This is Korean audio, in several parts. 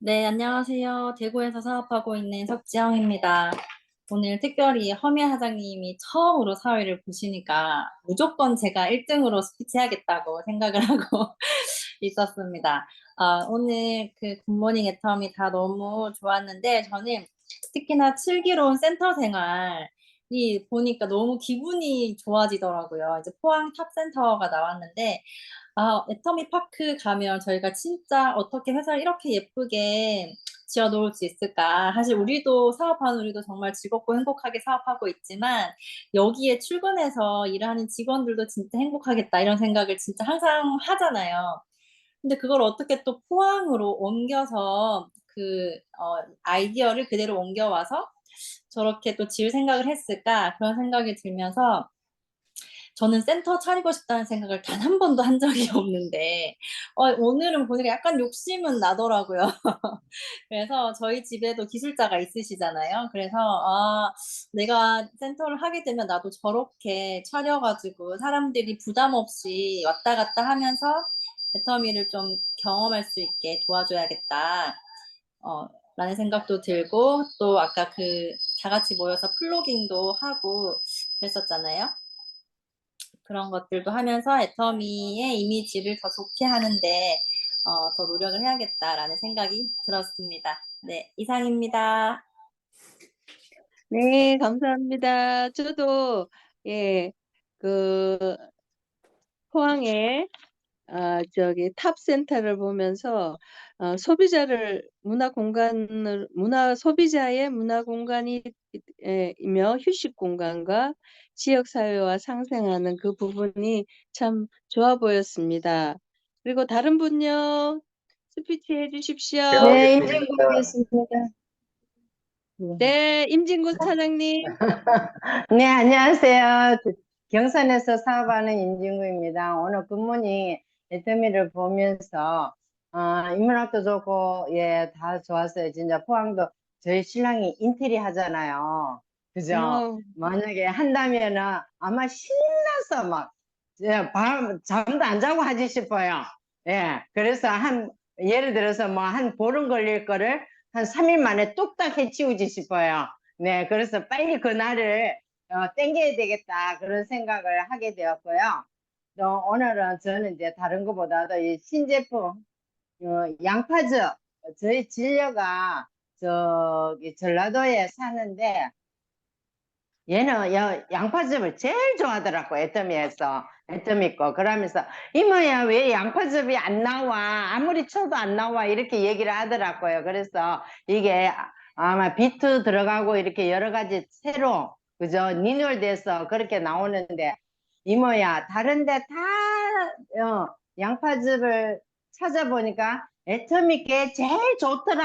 네, 안녕하세요. 대구에서 사업하고 있는 석지영입니다. 오늘 특별히 허미애 사장님이 처음으로 사회를 보시니까 무조건 제가 1등으로 스피치해야겠다고 생각을 하고 있었습니다. 아, 오늘 그 굿모닝 애텀이 다 너무 좋았는데 저는 특히나 슬기로운 센터 생활 이 보니까 너무 기분이 좋아지더라고요. 이제 포항 탑센터가 나왔는데 아, 애터미 파크 가면 저희가 진짜 어떻게 회사를 이렇게 예쁘게 지어 놓을 수 있을까? 사실 우리도 사업하는 우리도 정말 즐겁고 행복하게 사업하고 있지만 여기에 출근해서 일하는 직원들도 진짜 행복하겠다 이런 생각을 진짜 항상 하잖아요. 근데 그걸 어떻게 또 포항으로 옮겨서 그 어, 아이디어를 그대로 옮겨와서 저렇게 또 지을 생각을 했을까? 그런 생각이 들면서 저는 센터 차리고 싶다는 생각을 단 한 번도 한 적이 없는데 어, 오늘은 보니까 약간 욕심은 나더라고요. 그래서 저희 집에도 기술자가 있으시잖아요. 그래서 아, 내가 센터를 하게 되면 나도 저렇게 차려가지고 사람들이 부담 없이 왔다 갔다 하면서 배터미를 좀 경험할 수 있게 도와줘야겠다. 어, 라는 생각도 들고 또 아까 그 다 같이 모여서 플로깅도 하고 그랬었잖아요. 그런 것들도 하면서 애터미의 이미지를 더 좋게 하는데 어, 더 노력을 해야겠다라는 생각이 들었습니다. 네, 이상입니다. 네, 감사합니다. 저도, 예, 그, 포항에, 아, 저기, 탑센터를 보면서, 어, 소비자를, 문화 공간을, 문화, 소비자의 문화 공간이, 에, 이며 휴식 공간과 지역 사회와 상생하는 그 부분이 참 좋아 보였습니다. 그리고 다른 분요, 스피치 해 주십시오. 네, 임진구 하겠습니다. 네, 임진구 차장님. 네, 안녕하세요. 경산에서 사업하는 임진구입니다. 오늘 굿모닝 애터미를 보면서 어, 인문학도 좋고 예, 다 좋았어요. 진짜 포항도 저희 신랑이 인테리 하잖아요. 그죠? 어, 만약에 한다면은 아마 신나서 막 예, 밤 잠도 안 자고 하지 싶어요. 예, 그래서 한 예를 들어서 뭐 한 보름 걸릴 거를 한 3일 만에 뚝딱 해치우지 싶어요. 네, 그래서 빨리 그날을 어, 땡겨야 되겠다 그런 생각을 하게 되었고요. 또 오늘은 저는 이제 다른 것보다도 이 신제품 어, 양파즙 저희 진료가 저기 전라도에 사는데 얘는 야- 양파즙을 제일 좋아하더라고 애터미에서 애터미 거 그러면서 이모야 왜 양파즙이 안 나와? 아무리 쳐도 안 나와. 이렇게 얘기를 하더라고요. 그래서 이게 아- 아마 비트 들어가고 이렇게 여러 가지 새로 그죠 리뉴얼돼서 그렇게 나오는데 이모야 다른데 다 어, 양파즙을 찾아보니까 애터미 게 제일 좋더라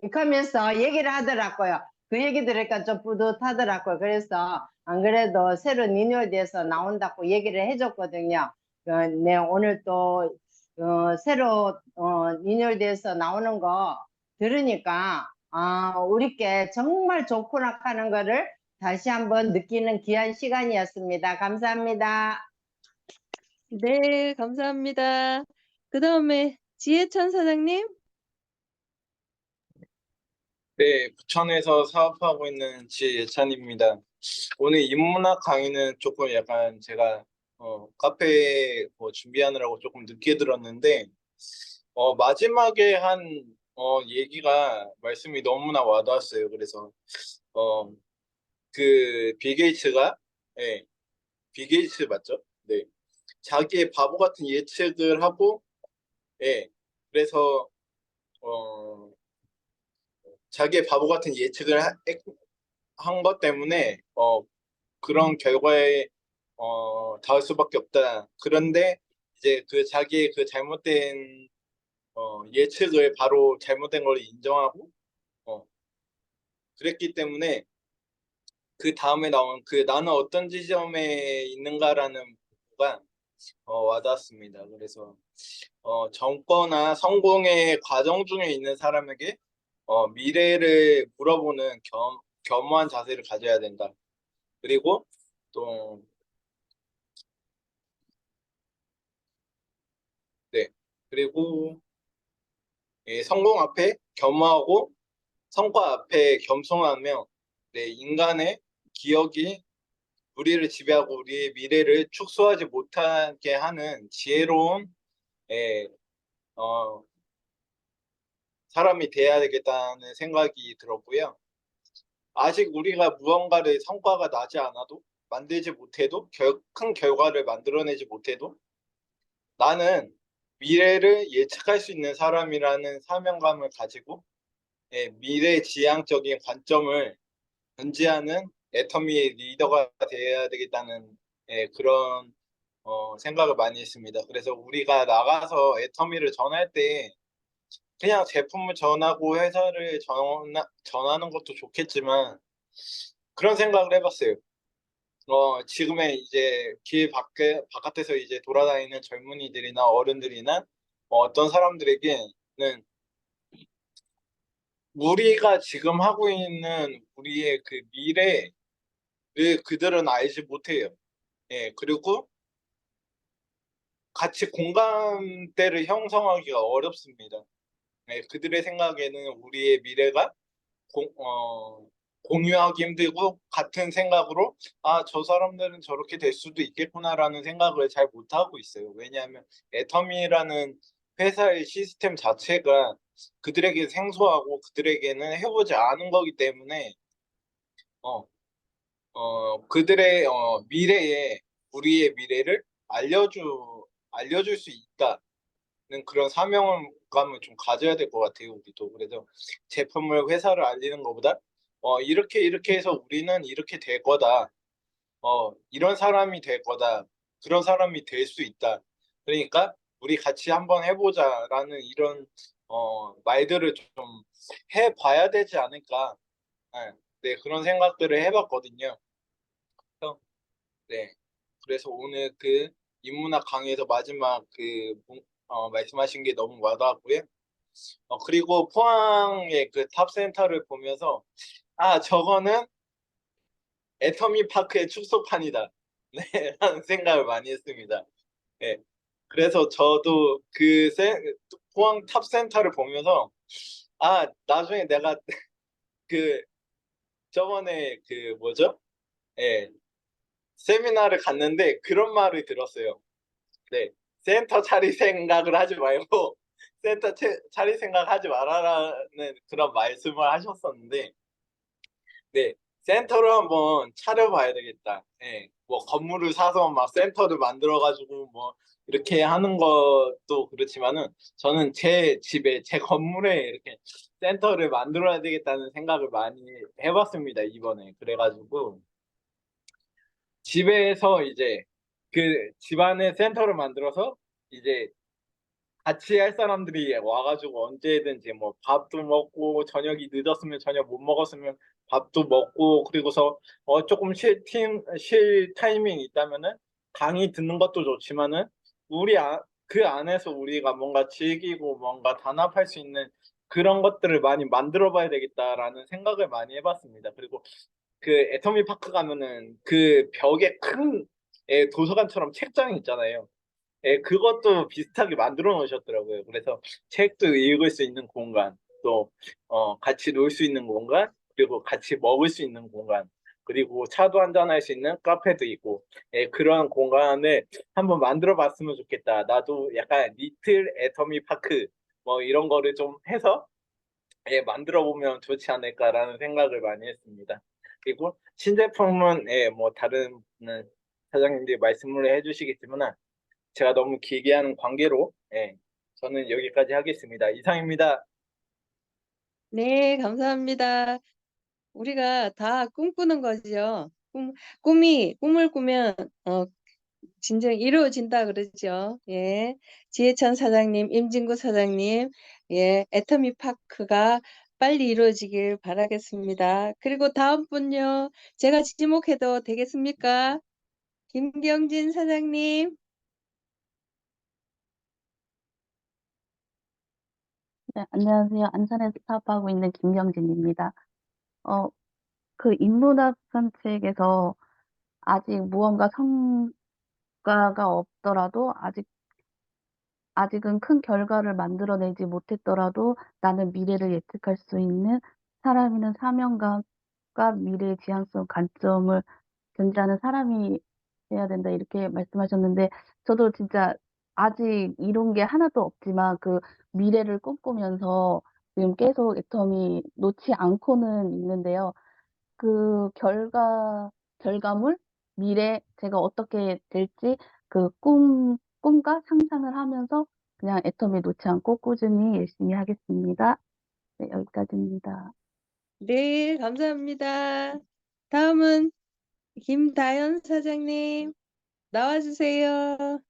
이렇게 하면서 얘기를 하더라고요 그 얘기 들으니까 좀 뿌듯하더라고요. 그래서 안 그래도 새로 리뉴얼돼서 나온다고 얘기를 해줬거든요. 어, 네, 오늘 또 어, 새로 어, 리뉴얼돼서 나오는 거 들으니까 아, 우리께 정말 좋구나 하는 거를 다시 한번 느끼는 귀한 시간이었습니다. 감사합니다. 네, 감사합니다. 그 다음에 지혜찬 사장님. 네, 부천에서 사업하고 있는 지예찬입니다. 오늘 인문학 강의는 조금 약간 제가 어, 카페 뭐 준비하느라고 조금 늦게 들었는데 어, 마지막에 한 어, 얘기가 말씀이 너무나 와닿았어요. 그래서 어, 그 빌게이츠가 예, 빌게이츠 맞죠? 네, 자기의 바보 같은 예측을 하고 예, 그래서 어. 자기의 바보 같은 예측을 한 것 때문에 어 그런 결과에 어 닿을 수밖에 없다. 그런데 이제 그 자기의 그 잘못된 어 예측을 바로 잘못된 걸 인정하고 어 그랬기 때문에 그 다음에 나온 그 나는 어떤 지점에 있는가라는 부분가 어, 와닿았습니다. 그래서 어, 정거나 성공의 과정 중에 있는 사람에게 어, 미래를 물어보는 겸, 겸허한 자세를 가져야 된다. 그리고 또 네, 그리고 예, 성공 앞에 겸허하고 성과 앞에 겸손하며 네, 인간의 기억이 우리를 지배하고 우리의 미래를 축소하지 못하게 하는 지혜로운 예, 어, 사람이 돼야 되겠다는 생각이 들었고요. 아직 우리가 무언가를 성과가 나지 않아도 만들지 못해도 결, 큰 결과를 만들어내지 못해도 나는 미래를 예측할 수 있는 사람이라는 사명감을 가지고 예, 미래 지향적인 관점을 견지하는 애터미의 리더가 되어야 되겠다는 예, 그런 어, 생각을 많이 했습니다. 그래서 우리가 나가서 애터미를 전할 때 그냥 제품을 전하고 회사를 전하, 전하는 것도 좋겠지만 그런 생각을 해봤어요. 어, 지금의 이제 길 밖에, 바깥에서 이제 돌아다니는 젊은이들이나 어른들이나 어, 어떤 사람들에게는 우리가 지금 하고 있는 우리의 그 미래 를 그들은 알지 못해요. 예, 그리고 같이 공감대를 형성하기가 어렵습니다. 예, 그들의 생각에는 우리의 미래가 공, 어, 공유하기 힘들고 같은 생각으로 아, 저 사람들은 저렇게 될 수도 있겠구나라는 생각을 잘 못하고 있어요. 왜냐하면 애터미라는 회사의 시스템 자체가 그들에게 생소하고 그들에게는 해보지 않은 거기 때문에 어, 어, 그들의 어, 미래에 우리의 미래를 알려주 알려줄 수 있다는 그런 사명감을 좀 가져야 될 것 같아요 우리도. 그래서 제품을 회사를 알리는 것보다 어, 이렇게 이렇게 해서 우리는 이렇게 될 거다. 어, 이런 사람이 될 거다. 그런 사람이 될 수 있다. 그러니까 우리 같이 한번 해보자라는 이런 어, 말들을 좀 해봐야 되지 않을까. 네, 네, 그런 생각들을 해봤거든요. 그래서, 네, 그래서 오늘 그 인문학 강의에서 마지막 그 어, 말씀하신 게 너무 와닿았고요. 어, 그리고 포항의 그 탑센터를 보면서 아 저거는 애터미 파크의 축소판이다. 네, 라는 생각을 많이 했습니다. 네, 그래서 저도 그 세, 포항 탑센터를 보면서 아 나중에 내가 그 저번에 그 뭐죠? 예. 세미나를 갔는데 그런 말을 들었어요. 네. 센터 차릴 생각을 하지 말고 센터 채, 차릴 생각 하지 말아라는 그런 말씀을 하셨었는데 네. 센터를 한번 차려봐야 되겠다. 예. 뭐 건물을 사서 막 센터를 만들어가지고 뭐 이렇게 하는 것도 그렇지만은 저는 제 집에 제 건물에 이렇게 센터를 만들어야 되겠다는 생각을 많이 해봤습니다 이번에. 그래가지고 집에서 이제 그 집안에 센터를 만들어서 이제 같이 할 사람들이 와가지고 언제든지 뭐 밥도 먹고 저녁이 늦었으면 저녁 못 먹었으면 밥도 먹고 그리고서 어 조금 쉴, 팀, 쉴 타이밍이 있다면은 강의 듣는 것도 좋지만은 우리 아, 그 안에서 우리가 뭔가 즐기고 뭔가 단합할 수 있는 그런 것들을 많이 만들어 봐야 되겠다라는 생각을 많이 해봤습니다. 그리고 그 애터미 파크 가면은 그 벽에 큰 예, 도서관처럼 책장이 있잖아요. 예, 그것도 비슷하게 만들어 놓으셨더라고요. 그래서 책도 읽을 수 있는 공간, 또 어, 같이 놀 수 있는 공간, 그리고 같이 먹을 수 있는 공간, 그리고 차도 한잔 할 수 있는 카페도 있고 예, 그런 공간을 한번 만들어 봤으면 좋겠다. 나도 약간 리틀 애터미 파크 뭐 이런 거를 좀 해서 예, 만들어 보면 좋지 않을까라는 생각을 많이 했습니다. 그리고 신제품은 예, 뭐 다른 음, 사장님들이 말씀을 해주시겠지만 제가 너무 길게 하는 관계로 예, 저는 여기까지 하겠습니다. 이상입니다. 네, 감사합니다. 우리가 다 꿈꾸는 거죠. 꿈, 꿈이, 꿈을 꾸면, 어, 진정 이루어진다 그러죠. 예. 지혜천 사장님, 임진구 사장님, 예, 애터미 파크가 빨리 이루어지길 바라겠습니다. 그리고 다음 분요. 제가 지목해도 되겠습니까? 김경진 사장님. 네, 안녕하세요. 안산에서 사업하고 있는 김경진입니다. 어, 그 인문학 산책에서 아직 무언가 성과가 없더라도 아직 아직은 큰 결과를 만들어내지 못했더라도 나는 미래를 예측할 수 있는 사람이는 사명감과 미래의 지향성 관점을 견지하는 사람이 돼야 된다 이렇게 말씀하셨는데 저도 진짜 아직 이룬 게 하나도 없지만 그 미래를 꿈꾸면서 지금 계속 애텀이 놓지 않고는 있는데요. 그 결과 결과물, 미래 제가 어떻게 될지 그 꿈 꿈과 상상을 하면서 그냥 애텀이 놓지 않고 꾸준히 열심히 하겠습니다. 네, 여기까지입니다. 네, 감사합니다. 다음은 김다연 사장님 나와주세요.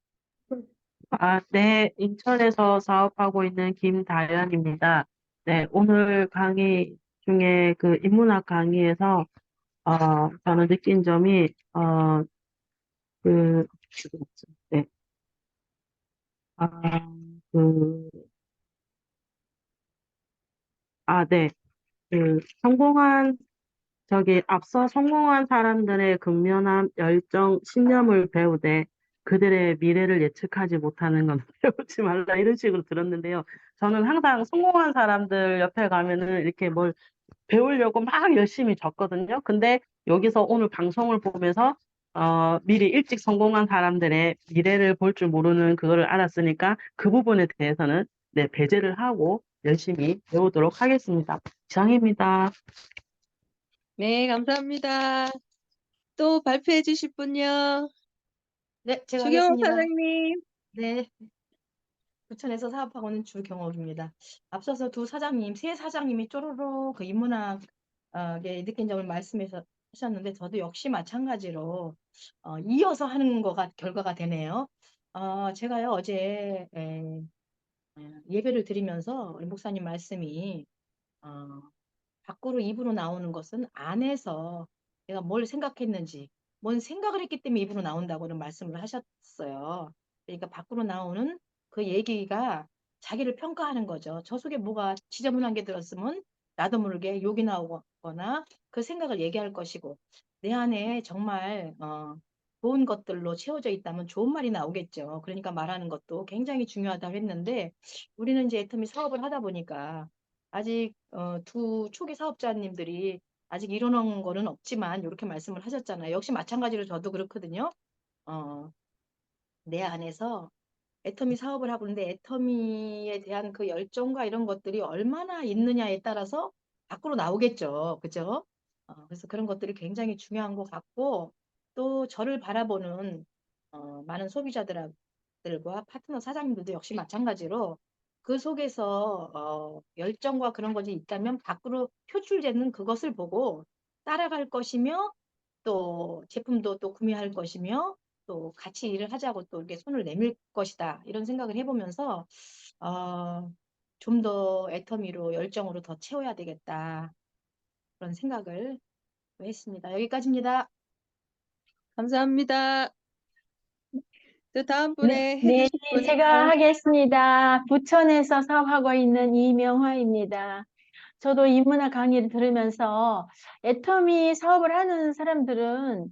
아, 네, 인천에서 사업하고 있는 김다연입니다. 네, 오늘 강의 중에 그 인문학 강의에서 어, 저는 느낀 점이 어, 그 네, 아, 그, 아, 네, 그 성공한 저기 앞서 성공한 사람들의 근면함, 열정, 신념을 배우되 그들의 미래를 예측하지 못하는 건 배우지 말라 이런 식으로 들었는데요. 저는 항상 성공한 사람들 옆에 가면은 이렇게 뭘 배우려고 막 열심히 적거든요. 근데 여기서 오늘 방송을 보면서 어, 미리 일찍 성공한 사람들의 미래를 볼 줄 모르는 그거를 알았으니까 그 부분에 대해서는 네, 배제를 하고 열심히 배우도록 하겠습니다. 이상입니다. 네, 감사합니다. 또 발표해 주실 분요. 네, 제가 주경호 하겠습니다. 사장님. 네. 부천에서 사업하고 있는 주경옥입니다. 앞서서 두 사장님, 세 사장님이 쪼로로 그 인문학에 느낀 점을 말씀해서 하셨는데 저도 역시 마찬가지로 어, 이어서 하는 거가 결과가 되네요. 어, 제가요 어제 에, 에, 예배를 드리면서 우리 목사님 말씀이 어, 밖으로 입으로 나오는 것은 안에서 내가 뭘 생각했는지, 뭔 생각을 했기 때문에 입으로 나온다고는 말씀을 하셨어요. 그러니까 밖으로 나오는 그 얘기가 자기를 평가하는 거죠. 저 속에 뭐가 지저분한 게 들었으면 나도 모르게 욕이 나오거나 그 생각을 얘기할 것이고 내 안에 정말 어, 좋은 것들로 채워져 있다면 좋은 말이 나오겠죠. 그러니까 말하는 것도 굉장히 중요하다고 했는데 우리는 이제 애터미 사업을 하다 보니까 아직 어, 두 초기 사업자님들이 아직 이뤄놓은 거는 없지만 이렇게 말씀을 하셨잖아요. 역시 마찬가지로 저도 그렇거든요. 어, 내 안에서 애터미 사업을 하고 있는데 애터미에 대한 그 열정과 이런 것들이 얼마나 있느냐에 따라서 밖으로 나오겠죠. 그죠? 어, 그래서 그런 것들이 굉장히 중요한 것 같고 또 저를 바라보는 어, 많은 소비자들과 파트너 사장님들도 역시 마찬가지로 그 속에서 어, 열정과 그런 것이 있다면 밖으로 표출되는 그것을 보고 따라갈 것이며 또 제품도 또 구매할 것이며 또 같이 일을 하자고 또 이렇게 손을 내밀 것이다 이런 생각을 해보면서 어, 좀 더 애터미로 열정으로 더 채워야 되겠다 그런 생각을 했습니다. 여기까지입니다. 감사합니다. 또 다음 네, 분에 네, 해주실 분이요. 제가 하겠습니다. 부천에서 사업하고 있는 이명화입니다. 저도 인문학 강의를 들으면서 애터미 사업을 하는 사람들은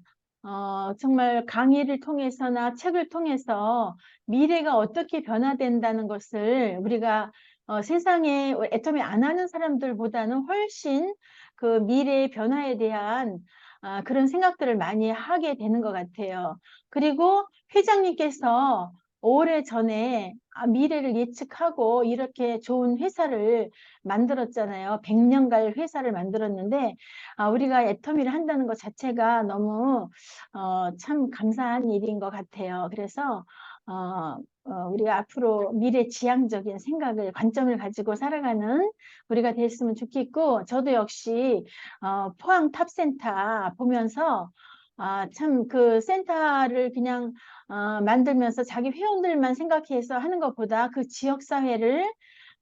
어, 정말 강의를 통해서나 책을 통해서 미래가 어떻게 변화된다는 것을 우리가 어, 세상에 애터미 안 하는 사람들보다는 훨씬 그 미래의 변화에 대한 아, 그런 생각들을 많이 하게 되는 것 같아요. 그리고 회장님께서 오래 전에 아, 미래를 예측하고 이렇게 좋은 회사를 만들었잖아요. 100년 갈 회사를 만들었는데 아, 우리가 애터미를 한다는 것 자체가 너무 어, 참 감사한 일인 것 같아요. 그래서 어, 어, 우리가 앞으로 미래 지향적인 생각을 관점을 가지고 살아가는 우리가 됐으면 좋겠고 저도 역시 어, 포항 탑센터 보면서 아, 참 그 센터를 그냥 어, 만들면서 자기 회원들만 생각해서 하는 것보다 그 지역 사회를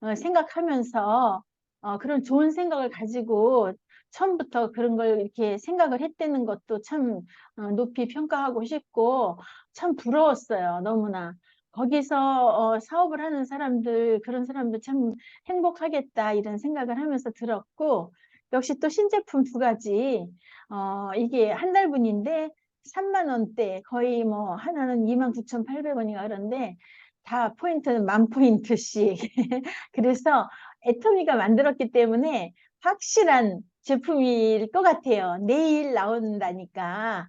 어, 생각하면서 어, 그런 좋은 생각을 가지고 처음부터 그런 걸 이렇게 생각을 했다는 것도 참 어, 높이 평가하고 싶고 참 부러웠어요. 너무나. 거기서 어, 사업을 하는 사람들, 그런 사람들 참 행복하겠다 이런 생각을 하면서 들었고 역시 또 신제품 두 가지 어, 이게 한 달분인데 3만 원대 거의 뭐 하나는 29,800원인가 그런데 다 포인트는 만 포인트씩. 그래서 애터미가 만들었기 때문에 확실한 제품일 것 같아요. 내일 나온다니까.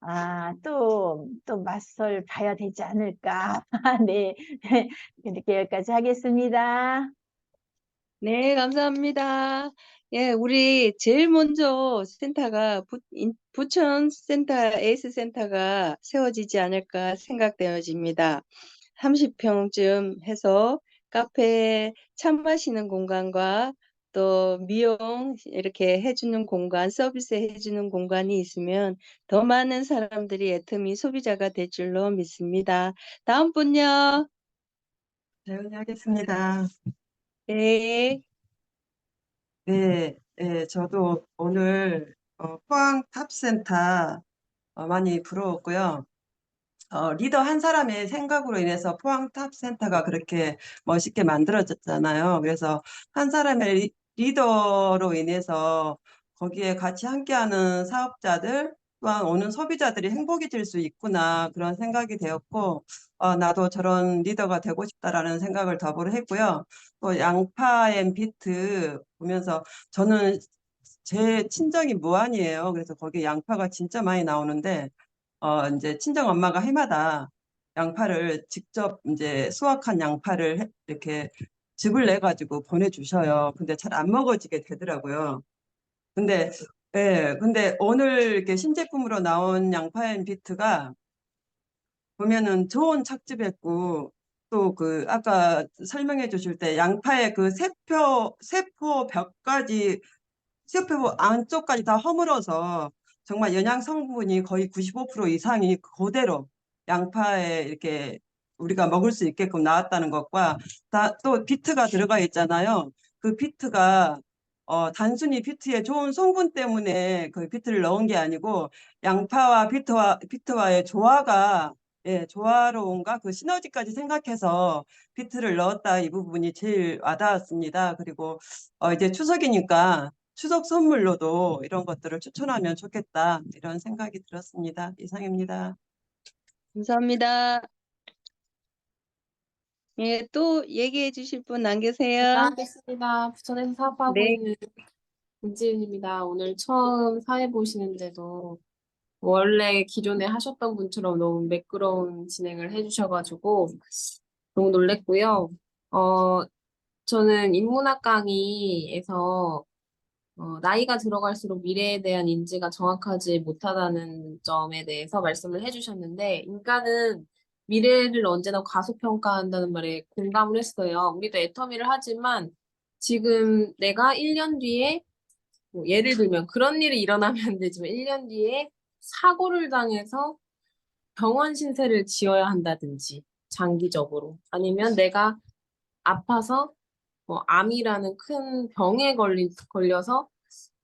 아, 또, 또 맛을 봐야 되지 않을까. 네. 이렇게 여기까지 하겠습니다. 네, 감사합니다. 예, 우리 제일 먼저 센터가 부, 인- 부천 센터, 에이스 센터가 세워지지 않을까 생각되어집니다. 30평쯤 해서 카페 차 마시는 공간과 또 미용 이렇게 해주는 공간, 서비스 해주는 공간이 있으면 더 많은 사람들이 애터미 소비자가 될 줄로 믿습니다. 다음 분요. 재은이 하겠습니다. 네. 네, 예, 저도 오늘 어, 포항 탑센터 어, 많이 부러웠고요. 어, 리더 한 사람의 생각으로 인해서 포항 탑센터가 그렇게 멋있게 만들어졌잖아요. 그래서 한 사람의 리, 리더로 인해서 거기에 같이 함께하는 사업자들 또한 오는 소비자들이 행복해질 수 있구나 그런 생각이 되었고 어, 나도 저런 리더가 되고 싶다라는 생각을 더불어 했고요. 또 양파 앤 비트 보면서 저는 제 친정이 무안이에요. 그래서 거기 양파가 진짜 많이 나오는데 어 이제 친정 엄마가 해마다 양파를 직접 이제 수확한 양파를 해- 이렇게 즙을 내 가지고 보내주셔요. 근데 잘 안 먹어지게 되더라고요. 근데 예, 근데 오늘 이렇게 신제품으로 나온 양파 앤 비트가 보면은 좋은 착즙했고 또 그 아까 설명해 주실 때 양파의 그 세포 세포 벽까지 세포 안쪽까지 다 허물어서 정말 영양 성분이 거의 95% 이상이 그대로 양파에 이렇게 우리가 먹을 수 있게끔 나왔다는 것과 다, 또 비트가 들어가 있잖아요. 그 비트가 어, 단순히 비트의 좋은 성분 때문에 그 비트를 넣은 게 아니고 양파와 비트와 비트와의 조화가 예, 조화로움과 그 시너지까지 생각해서 비트를 넣었다 이 부분이 제일 와닿았습니다. 그리고 어, 이제 추석이니까 추석 선물로도 이런 것들을 추천하면 좋겠다 이런 생각이 들었습니다. 이상입니다. 감사합니다. 예, 또 얘기해 주실 분 안 계세요? 하겠습니다. 부천에서 사업하고 네. 있는 김지은입니다. 오늘 처음 사회 보시는데도 원래 기존에 하셨던 분처럼 너무 매끄러운 진행을 해주셔가지고 너무 놀랬고요. 어, 저는 인문학 강의에서 어, 나이가 들어갈수록 미래에 대한 인지가 정확하지 못하다는 점에 대해서 말씀을 해주셨는데, 인간은 미래를 언제나 과소평가한다는 말에 공감을 했어요. 우리도 애터미를 하지만 지금 내가 1년 뒤에 뭐 예를 들면 그런 일이 일어나면 안 되지만 1년 뒤에 사고를 당해서 병원 신세를 지어야 한다든지 장기적으로 아니면 내가 아파서 뭐 암이라는 큰 병에 걸리, 걸려서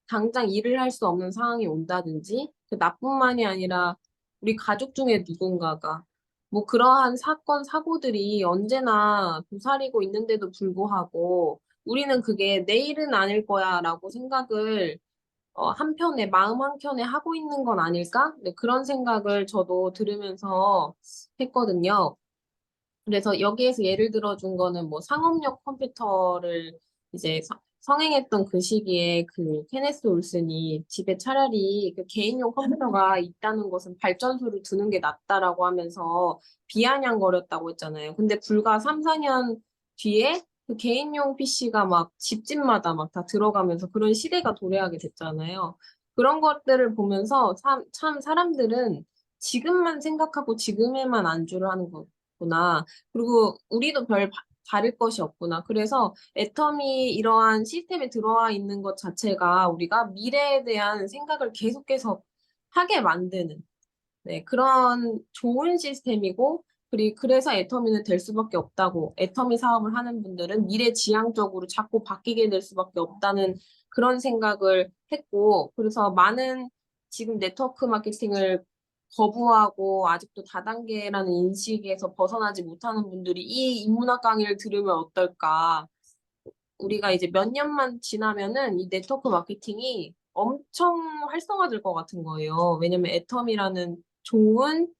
당장 일을 할 수 없는 상황이 온다든지 그 나뿐만이 아니라 우리 가족 중에 누군가가 뭐 그러한 사건 사고들이 언제나 도사리고 있는데도 불구하고 우리는 그게 내일은 아닐 거야라고 생각을 어, 한편에 마음 한켠에 하고 있는 건 아닐까? 네, 그런 생각을 저도 들으면서 했거든요. 그래서 여기에서 예를 들어준 거는 뭐 상업용 컴퓨터를 이제 서- 성행했던 그 시기에 그 케네스 올슨이 집에 차라리 그 개인용 컴퓨터가 있다는 것은 발전소를 두는 게 낫다라고 하면서 비아냥거렸다고 했잖아요. 근데 불과 3, 4년 뒤에 그 개인용 PC가 막 집집마다 막 다 들어가면서 그런 시대가 도래하게 됐잖아요. 그런 것들을 보면서 참, 참 사람들은 지금만 생각하고 지금에만 안주를 하는 거구나. 그리고 우리도 별 바- 다를 것이 없구나. 그래서 애텀이 이러한 시스템에 들어와 있는 것 자체가 우리가 미래에 대한 생각을 계속해서 하게 만드는 네, 그런 좋은 시스템이고 그리 그래서 애터미는 될 수밖에 없다고 애터미 사업을 하는 분들은 미래 지향적으로 자꾸 바뀌게 될 수밖에 없다는 그런 생각을 했고 그래서 많은 지금 네트워크 마케팅을 거부하고 아직도 다단계라는 인식에서 벗어나지 못하는 분들이 이 인문학 강의를 들으면 어떨까? 우리가 이제 몇 년만 지나면은 이 네트워크 마케팅이 엄청 활성화될 것 같은 거예요. 왜냐면 애텀이라는 좋은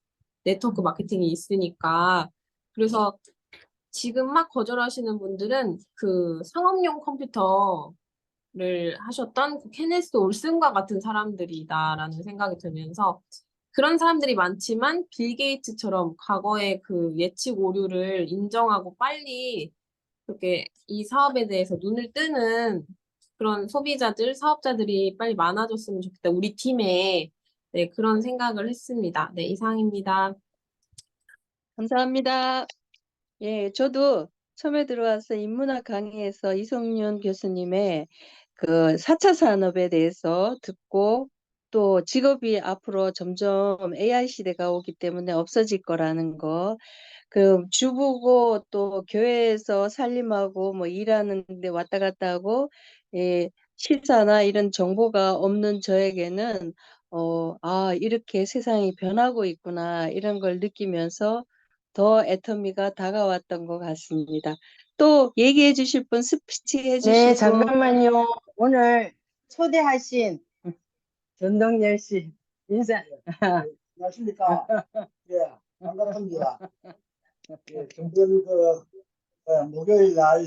네트워크 마케팅이 있으니까. 그래서 지금 막 거절하시는 분들은 그 상업용 컴퓨터를 하셨던 그 케네스 올슨과 같은 사람들이다라는 생각이 들면서 그런 사람들이 많지만 빌 게이츠처럼 과거의 그 예측 오류를 인정하고 빨리 그렇게 이 사업에 대해서 눈을 뜨는 그런 소비자들, 사업자들이 빨리 많아졌으면 좋겠다. 우리 팀에 네, 그런 생각을 했습니다. 네, 이상입니다. 감사합니다. 예, 저도 처음에 들어와서 인문학 강의에서 이성윤 교수님의 그 4차 산업에 대해서 듣고 또 직업이 앞으로 점점 AI 시대가 오기 때문에 없어질 거라는 거, 그 주부고 또 교회에서 살림하고 뭐 일하는데 왔다 갔다 하고 예, 시사나 이런 정보가 없는 저에게는 어, 아, 이렇게 세상이 변하고 있구나 이런 걸 느끼면서 더 애터미가 다가왔던 것 같습니다. 또 얘기해 주실 분, 스피치 해 네, 분. 잠깐만요. 오늘 초대하신 전동열 씨 인사. 안녕하십니까. 예, 반갑습니다. 예, 정말 그, 어, 목요일 날,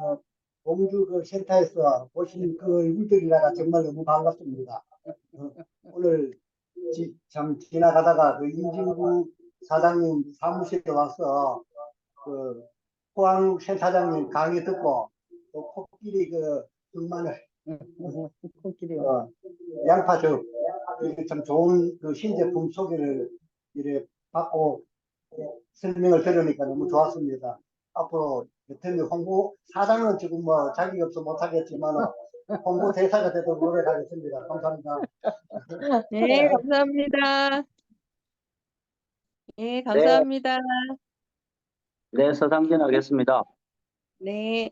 어, 공주 그 센터에서 보신 그 얼굴들이라가 정말 너무 반갑습니다. 어, 오늘 지, 참 지나가다가 그 임진구 사장님 사무실에 와서 그 포항 센터장님 강의 듣고 또 코끼리 그 코끼리. 어, 양파즙 이렇게 참 좋은 그 신제품 소개를 이렇게 받고 설명을 들으니까 너무 좋았습니다. 앞으로 대통령 홍보 사장은 지금 뭐 자격이 없어 못하겠지만 홍보 대사가 되도록 노력하겠습니다. 감사합니다. 네, 감사합니다. 네, 감사합니다. 네, 서상진 하겠습니다. 네,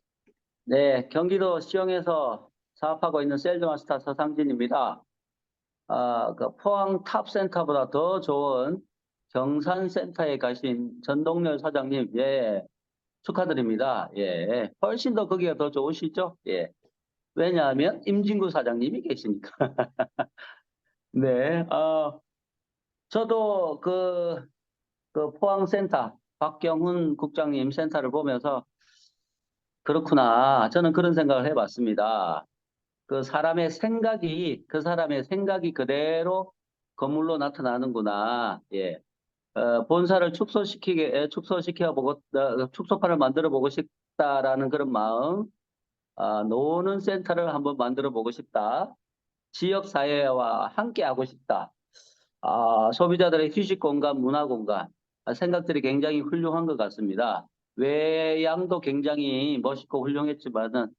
네, 경기도 시청에서 사업하고 있는 셀드마스터 서상진입니다. 아, 그 포항 탑센터보다 더 좋은 경산센터에 가신 전동열 사장님, 예, 축하드립니다. 예, 훨씬 더 거기가 더 좋으시죠? 예. 왜냐하면 임진구 사장님이 계시니까. 네, 어, 저도 그, 그 포항센터, 박경훈 국장님 센터를 보면서 그렇구나. 저는 그런 생각을 해봤습니다. 그 사람의 생각이, 그 사람의 생각이 그대로 건물로 나타나는구나. 예. 어, 본사를 축소시키게, 에, 축소시켜 보고, 어, 축소판을 만들어 보고 싶다라는 그런 마음, 아, 노는 센터를 한번 만들어 보고 싶다. 지역 사회와 함께 하고 싶다. 아, 소비자들의 휴식 공간, 문화 공간, 아, 생각들이 굉장히 훌륭한 것 같습니다. 외양도 굉장히 멋있고 훌륭했지만은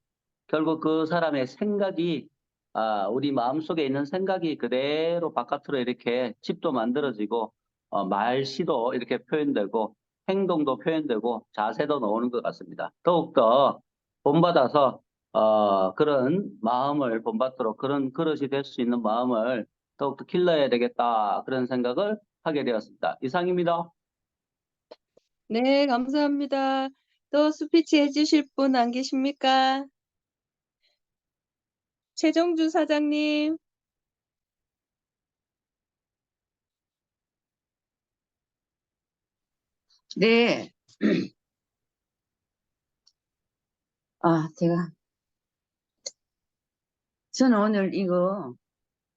결국 그 사람의 생각이 아, 우리 마음속에 있는 생각이 그대로 바깥으로 이렇게 집도 만들어지고 어, 말씨도 이렇게 표현되고 행동도 표현되고 자세도 나오는 것 같습니다. 더욱더 본받아서 어, 그런 마음을 본받도록 그런 그릇이 될 수 있는 마음을 더욱더 길러야 되겠다 그런 생각을 하게 되었습니다. 이상입니다. 네, 감사합니다. 또 스피치 해주실 분 안 계십니까? 최종주 사장님. 네. 아, 제가, 저는 오늘 이거,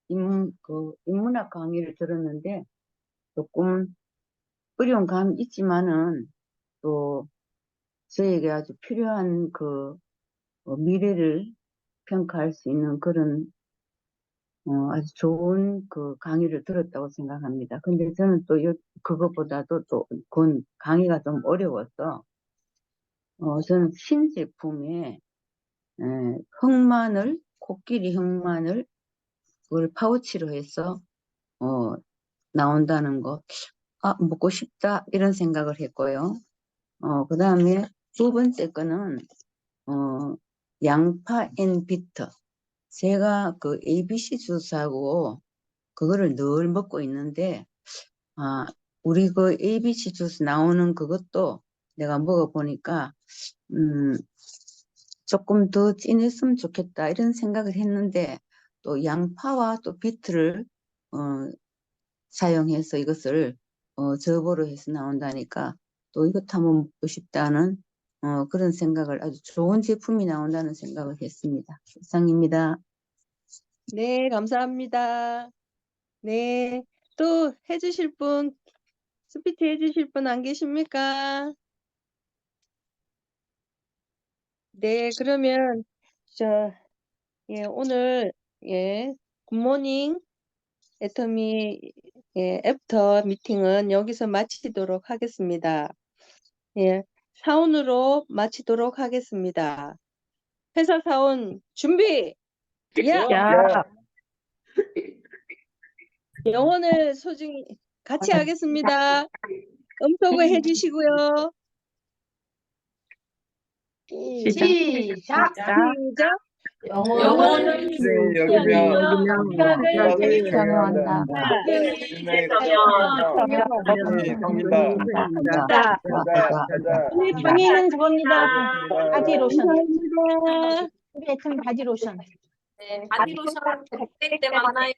인, 그, 인문학 강의를 들었는데, 조금 어려운 감이 있지만은, 또, 저에게 아주 필요한 그, 어, 미래를 평가할 수 있는 그런, 어, 아주 좋은 그 강의를 들었다고 생각합니다. 근데 저는 또, 요, 그것보다도 또, 그 강의가 좀 어려웠어. 어, 저는 신제품에, 에, 흑마늘, 코끼리 흑마늘, 그걸 파우치로 해서, 어, 나온다는 거, 아, 먹고 싶다, 이런 생각을 했고요. 어, 그 다음에 두 번째 거는, 어, 양파 앤 비터. 제가 그 ABC 주스하고 그거를 늘 먹고 있는데, 아, 우리 그 ABC 주스 나오는 그것도 내가 먹어보니까, 음, 조금 더 진했으면 좋겠다, 이런 생각을 했는데, 또 양파와 또 비트를, 어, 사용해서 이것을, 어, 저보로 해서 나온다니까, 또 이것 한번 먹고 싶다는 어, 그런 생각을 아주 좋은 제품이 나온다는 생각을 했습니다. 이상입니다. 네, 감사합니다. 네, 또 해주실 분, 스피치 해주실 분 안 계십니까? 네, 그러면 저 예, 오늘 예, 굿모닝 애터미 예, 애프터 미팅은 여기서 마치도록 하겠습니다. 예, 사원으로 마치도록 하겠습니다. 회사 사원 준비! 야! 야. 영혼을 소중히 같이 하겠습니다. 음소거 해주시고요. 시작. 시작! 네, 여기면 생각을 경영한다. 가자. 오늘 강의는 저겁니다. 바디 로션. 우리 애터미 바디 로션. 네, 바디 로션 100대 때 만나요.